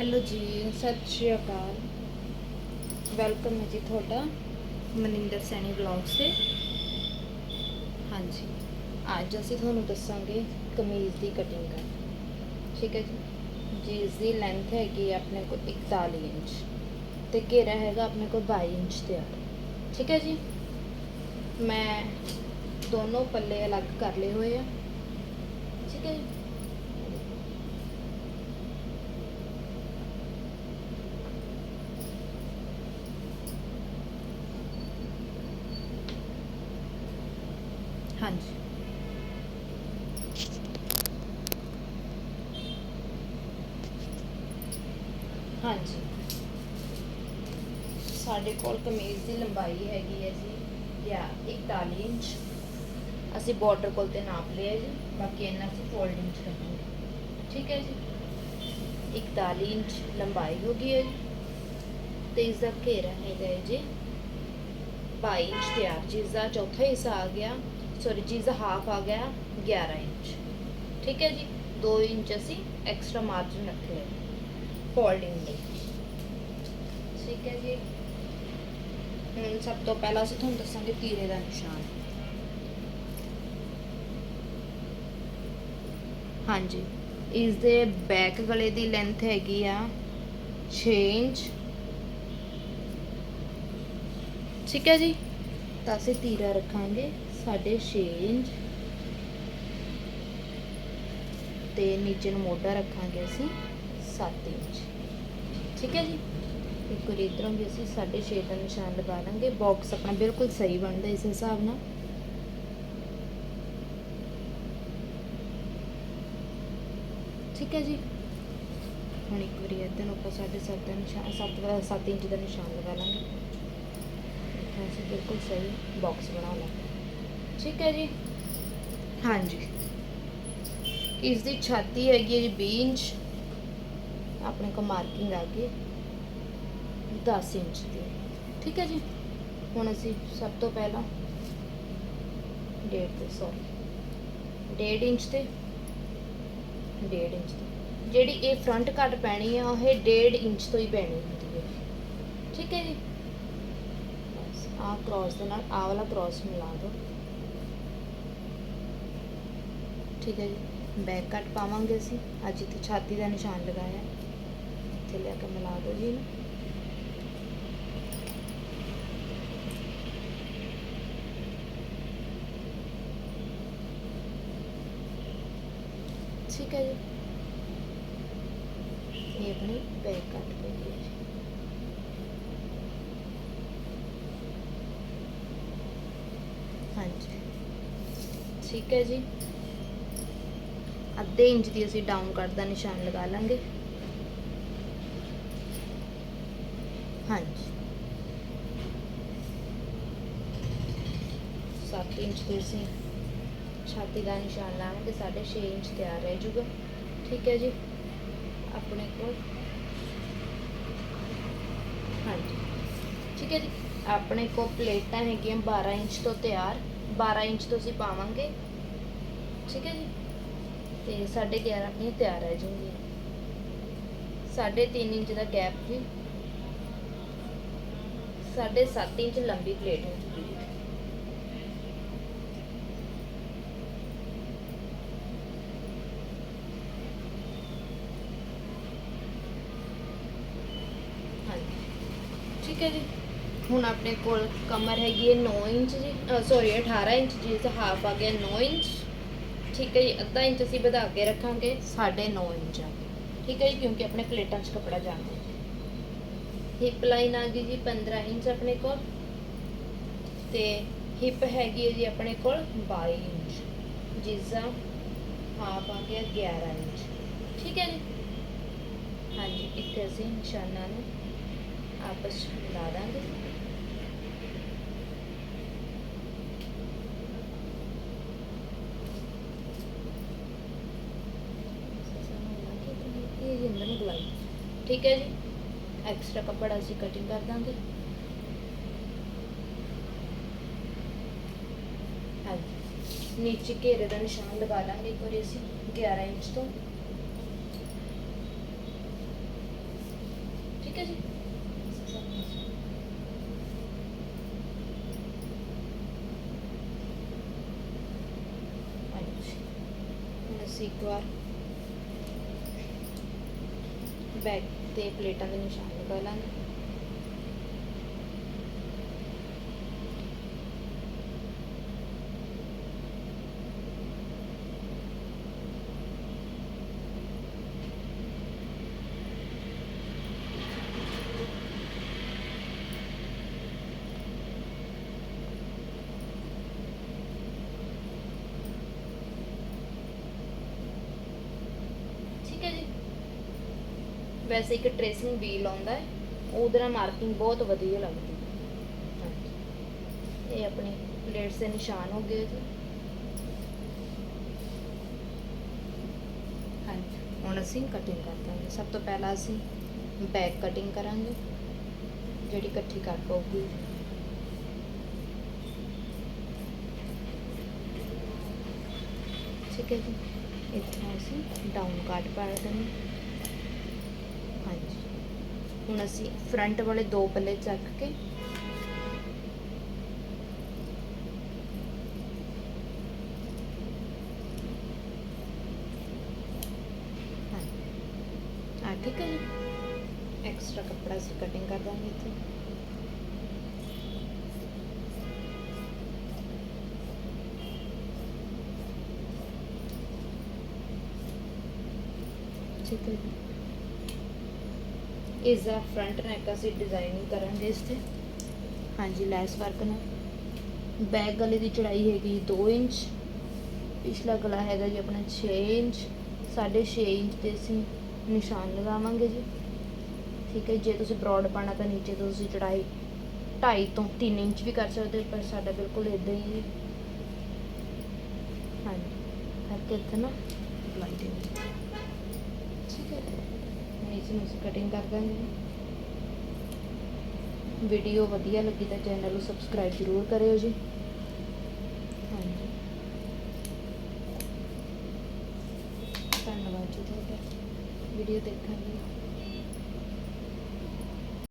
Hello ਜੀ ਸਤਿ ਸ਼੍ਰੀ ਅਕਾਲ welcome ਹੈ ਜੀ ਤੁਹਾਡਾ ਮਨਿੰਦਰ ਸੈਣੀ ਵਲੌਗ ਸੇ ਹਾਂਜੀ ਅੱਜ ਅਸੀਂ ਤੁਹਾਨੂੰ ਦੱਸਾਂਗੇ ਕਮੀਜ਼ ਦੀ ਕਟਿੰਗ ਕਰ ਠੀਕ ਹੈ ਜੀ ਜਿਸ ਦੀ ਲੈਂਥ ਹੈਗੀ ਹੈ ਆਪਣੇ ਕੋਲ 41 ਇੰਚ ਤੇ ਘੇਰਾ ਹੈਗਾ ਆਪਣੇ ਕੋਲ 22 ਇੰਚ ਤਿਆਰ ਠੀਕ ਹੈ ਜੀ ਮੈਂ ਦੋਨੋਂ ਪੱਲੇ ਅਲੱਗ ਕਰ ਲਏ ਹੋਏ ਆ ਠੀਕ ਹੈ ਜੀ ਹਾਂਜੀ। ਹਾਂਜੀ। ਸਾਡੇ ਕੋਲ ਕਮੀਜ਼ ਦੀ ਲੰਬਾਈ ਹੈਗੀ ਹੈ ਜੀ, ਜਾਂ 41 ਇੰਚ। ਅਸੀਂ ਬਾਰਡਰ ਕੋਲ ਤੇ ਨਾਪ ਲਿਆ ਜੀ, ਬਾਕੀ ਇਹਨਾਂ ਅਸੀਂ ਫੋਲਡਿੰਗ ਚ ਰੱਖਾਂਗੇ। ਠੀਕ ਹੈ ਜੀ? 41 ਇੰਚ ਲੰਬਾਈ ਹੋ ਗਈ ਹੈ ਤੇ ਇਸ ਦਾ ਘੇਰਾ ਹੈਗਾ ਹੈ ਜੀ 22 ਇੰਚ ਤਿਆਰ ਜਿਸ ਦਾ ਚੌਥਾ ਹਿੱਸਾ ਆ ਗਿਆ। ਸੌਰੀ ਜਿਸ ਦਾ ਹਾਫ ਆ ਗਿਆ 11 ਇੰਚ ਠੀਕ ਹੈ ਜੀ 2 ਇੰਚ ਅਸੀਂ ਐਕਸਟਰਾ ਮਾਰਜਨ ਰੱਖ ਲਿਆ ਫੋਲਡਿੰਗ ਲਈ ਠੀਕ ਹੈ ਜੀ ਹੁਣ ਸਭ ਤੋਂ ਪਹਿਲਾਂ ਅਸੀਂ ਤੁਹਾਨੂੰ ਦੱਸਾਂਗੇ ਤੀਰੇ ਦਾ ਨਿਸ਼ਾਨ ਹਾਂਜੀ ਇਸ ਦੇ ਬੈਕ ਗਲੇ ਦੀ ਲੈਂਥ ਹੈਗੀ ਆ 6 ਇੰਚ ਠੀਕ ਹੈ ਜੀ ਤਾਂ ਅਸੀਂ ਤੀਰਾ ਰੱਖਾਂਗੇ 6.5 ਇੰਚ ਤੇ ਨੀਚੇ ਨੂੰ ਮੋਢਾ ਰੱਖਾਂਗੇ ਅਸੀਂ 7 ਇੰਚ। ਠੀਕ ਹੈ ਜੀ? ਇੱਕ ਵਾਰੀ ਇਧਰੋਂ ਵੀ ਅਸੀਂ 6.5 ਦਾ ਨਿਸ਼ਾਨ ਲਗਾ ਲਾਂਗੇ। ਬਾਕਸ ਆਪਣਾ ਬਿਲਕੁਲ ਸਹੀ ਬਣਦਾ ਇਸ ਹਿਸਾਬ ਨਾਲ। ਠੀਕ ਹੈ ਜੀ? ਹੁਣ ਇੱਕ ਵਾਰੀ ਇੱਧਰ ਨੂੰ ਆਪਾਂ 7.5 ਦਾ ਨਿਸ਼ਾਨ 7 7 ਇੰਚ ਦਾ ਨਿਸ਼ਾਨ ਲਗਾ ਲਾਂਗੇ। ਇੱਥੇ ਅਸੀਂ ਬਿਲਕੁਲ ਸਹੀ ਬਾਕਸ ਬਣਾ ਲਾਂਗੇ। ਠੀਕ ਹੈ ਜੀ। ਹਾਂਜੀ। ਇਸ ਦੀ ਛਾਤੀ ਹੈਗੀ ਹੈ ਜੀ 20 ਇੰਚ। ਆਪਣੇ ਕੋ ਮਾਰਕਿੰਗ ਆ ਗਈ 10 ਇੰਚ ਦੀ। ਠੀਕ ਹੈ ਜੀ। ਹੁਣ ਅਸੀਂ ਸਭ ਤੋਂ ਪਹਿਲਾਂ ਡੇਢ ਤੇ ਸੌਰੀ ਡੇਢ ਇੰਚ ਤੇ ਡੇਢ ਇੰਚ ਤੇ। ਜਿਹੜੀ ਇਹ ਫਰੰਟ ਕੱਟ ਪੈਣੀ ਆ ਉਹ ਇਹ ਡੇਢ ਇੰਚ ਤੋਂ ਹੀ ਪੈਣੀ ਹੁੰਦੀ ਹੈ। ਠੀਕ ਹੈ ਜੀ। ਆਹ ਕ੍ਰਾਸ ਦੇ ਨਾਲ ਆਹ ਵਾਲਾ ਕ੍ਰਾਸ ਮਿਲਾ ਦਿਓ। ਠੀਕ ਹੈ ਜੀ ਬੈਕ ਕੱਟ ਪਾਵਾਂਗੇ ਅਸੀਂ ਅੱਜ ਇੱਥੇ ਛਾਤੀ ਦਾ ਨਿਸ਼ਾਨ ਲਗਾਇਆ ਇੱਥੇ ਲੈ ਕੇ ਮਿਲਾ ਦਿਓ ਜੀ ਇਹਨੂੰ ਠੀਕ ਹੈ ਜੀ ਇਹ ਆਪਣੀ ਬੈਕ ਕੱਟ ਪਈ ਹੈ ਜੀ ਹਾਂਜੀ ਠੀਕ ਹੈ ਜੀ ਅੱਧੇ ਇੰਚ ਦੀ ਅਸੀਂ ਡਾਊਨ ਕੱਟ ਦਾ ਨਿਸ਼ਾਨ ਲਗਾ ਲਾਂਗੇ। ਹਾਂਜੀ। 7 ਇੰਚ ਦੇ ਅਸੀਂ ਛਾਤੀ ਦਾ ਨਿਸ਼ਾਨ ਲਾਵਾਂਗੇ 6.5 ਇੰਚ ਤਿਆਰ ਰਹਿ ਜੂਗਾ ਠੀਕ ਹੈ ਜੀ? ਆਪਣੇ ਕੋਲ। ਹਾਂਜੀ। ਠੀਕ ਹੈ ਜੀ? ਆਪਣੇ ਕੋਲ ਪਲੇਟਾਂ ਹੈਗੀਆਂ 12 ਇੰਚ ਤੋਂ ਤਿਆਰ। 12 ਇੰਚ ਤੋਂ ਅਸੀਂ ਪਾਵਾਂਗੇ। ਠੀਕ ਹੈ ਜੀ? ਤੇ 11.5 ਆਪਣੀਆਂ ਤਿਆਰ ਰਹਿ ਜਾਣਗੀਆਂ 3.5 ਇੰਚ ਦਾ ਗੈਪ ਵੀ 7.5 ਇੰਚ ਲੰਬੀ ਪਲੇਟ ਹੋ ਚੁੱਕੀ ਹੈ ਠੀਕ ਹੈ ਜੀ। ਹੁਣ ਆਪਣੇ ਕੋਲ ਕਮਰ ਹੈਗੀ ਹੈ 9 ਇੰਚ ਜੀ ਸੌਰੀ 18 ਇੰਚ ਜੀ ਹਾਫ ਆ ਗਿਆ 9 ਇੰਚ। ਠੀਕ ਹੈ ਜੀ ਅੱਧਾ ਇੰਚ ਅਸੀਂ ਵਧਾ ਕੇ ਰੱਖਾਂਗੇ। 9.5 ਇੰਚ ਆ ਠੀਕ ਹੈ ਜੀ ਕਿਉਂਕਿ ਆਪਣੇ ਪਲੇਟਾਂ 'ਚ ਕੱਪੜਾ ਜਾਣਾ ਹੈ ਹਿਪ ਲਾਈਨ ਆ ਗਈ ਜੀ 15 ਇੰਚ ਆਪਣੇ ਕੋਲ। ਤੇ ਹਿਪ ਹੈਗੀ ਹੈ ਜੀ ਆਪਣੇ ਕੋਲ 22 ਇੰਚ। ਜਿਸ ਹਾਫ ਆ ਗਿਆ 11 ਇੰਚ। ਠੀਕ ਹੈ ਜੀ? ਹਾਂਜੀ ਇੱਥੇ ਅਸੀਂ ਨਿਸ਼ਾਨਾਂ ਨੂੰ ਆਪਸ ਵਿੱਚ ਮਿਲਾ ਦਾਂਗੇ। ਇਹ ਜੀ ਅੰਦਰ ਨੂੰ ਗਲਾਈ ਠੀਕ ਹੈ ਜੀ? ਐਕਸਟਰਾ ਕੱਪੜਾ ਅਸੀਂ ਕਟਿੰਗ ਕਰ ਦਾਂਗੇ। ਹਾਂਜੀ। ਨੀਚੇ ਘੇਰੇ ਦਾ ਨਿਸ਼ਾਨ ਲਗਾ ਲਾਂਗੇ ਇੱਕ ਵਾਰੀ ਅਸੀਂ 11 ਇੰਚ ਤੋਂ। ਹੈ ਜੀ? ਹਾਂਜੀ। ਹੁਣ ਅਸੀਂ ਇੱਕ ਵਾਰ ਬੈਗ ਤੇ ਪਲੇਟਾਂ ਦੇ ਨਿਸ਼ਾਨ ਲਗਾ ਲਾਂਗੇ ਠੀਕ ਹੈ ਜੀ ਵੈਸੇ ਇੱਕ ਟ੍ਰੇਸਿੰਗ ਵੀਲ ਆਉਂਦਾ ਹੈ, ਉਹਦੇ ਨਾਲ ਮਾਰਕਿੰਗ ਬਹੁਤ ਵਧੀਆ ਲੱਗਦੀ ਹੈ। ਹਾਂਜੀ। ਇਹ ਆਪਣੇ ਪਲੇਟਸ ਦੇ ਨਿਸ਼ਾਨ ਹੋ ਗਏ ਜੀ। ਹਾਂਜੀ, ਹੁਣ ਅਸੀਂ ਕਟਿੰਗ ਕਰ ਦਾਂਗੇ। ਸਭ ਤੋਂ ਪਹਿਲਾਂ ਅਸੀਂ ਬੈਕ ਕਟਿੰਗ ਕਰਾਂਗੇ, ਜਿਹੜੀ ਇਕੱਠੀ ਕਰ ਪਊਗੀ ਠੀਕ ਹੈ ਜੀ। ਇੱਥੋਂ ਅਸੀਂ ਡਾਊਨ ਕਾਟ ਪਾ ਦੇਣੀ ਹੁਣ ਅਸੀਂ ਫਰੰਟ ਵਾਲੇ ਦੋ ਪੱਲੇ ਚੱਕ ਕੇ ਆ ਠੀਕ ਹੈ ਜੀ। ਐਕਸਟਰਾ ਕੱਪੜਾ ਅਸੀਂ ਕਟਿੰਗ ਕਰ ਦਾਂਗੇ ਇੱਥੇ। ਠੀਕ ਹੈ ਇਸ ਦਾ ਫਰੰਟ ਨੈਕ ਅਸੀਂ ਡਿਜ਼ਾਈਨਿੰਗ ਕਰਾਂਗੇ ਇਸ ਤੇ। ਹਾਂਜੀ ਲੈਸ ਵਰਕ ਨਾਲ ਬੈਕ ਗਲੇ ਦੀ ਚੜਾਈ ਹੈਗੀ 2 ਇੰਚ ਪਿਛਲਾ ਗਲਾ ਹੈਗਾ ਜੀ ਆਪਣਾ 6 ਇੰਚ 6.5 ਇੰਚ ਤੇ ਅਸੀਂ ਨਿਸ਼ਾਨ ਲਗਾਵਾਂਗੇ ਜੀ। ਠੀਕ ਹੈ ਜੇ ਤੁਸੀਂ ਬ੍ਰੌਡ ਪਾਣਾ ਤਾਂ ਨੀਚੇ ਤੋਂ ਤੁਸੀਂ ਚੜਾਈ 2.5 ਤੋਂ 3 ਇੰਚ ਵੀ ਕਰ ਸਕਦੇ ਪਰ ਸਾਡਾ ਬਿਲਕੁਲ ਇਦਾਂ ਹੀ ਹੈ। ਹਾਂਜੀ ਕਰਕੇ ਇੱਥੇ ਨਾ ਦਿਓ। ਠੀਕ ਹੈ। ਹੁਣ ਨੂੰ ਅਸੀਂ ਕਟਿੰਗ ਕਰ ਦਾਂਗੇ। ਵੀਡੀਓ ਵਧੀਆ ਲੱਗੀ ਤਾਂ ਚੈਨਲ ਨੂੰ ਸਬਸਕ੍ਰਾਈਬ ਜ਼ਰੂਰ ਕਰਿਓ ਜੀ। ਹਾਂਜੀ। ਧੰਨਵਾਦ ਜੀ ਤੁਹਾਡਾ। ਵੀਡੀਓ ਦੇਖਣ ਲਈ।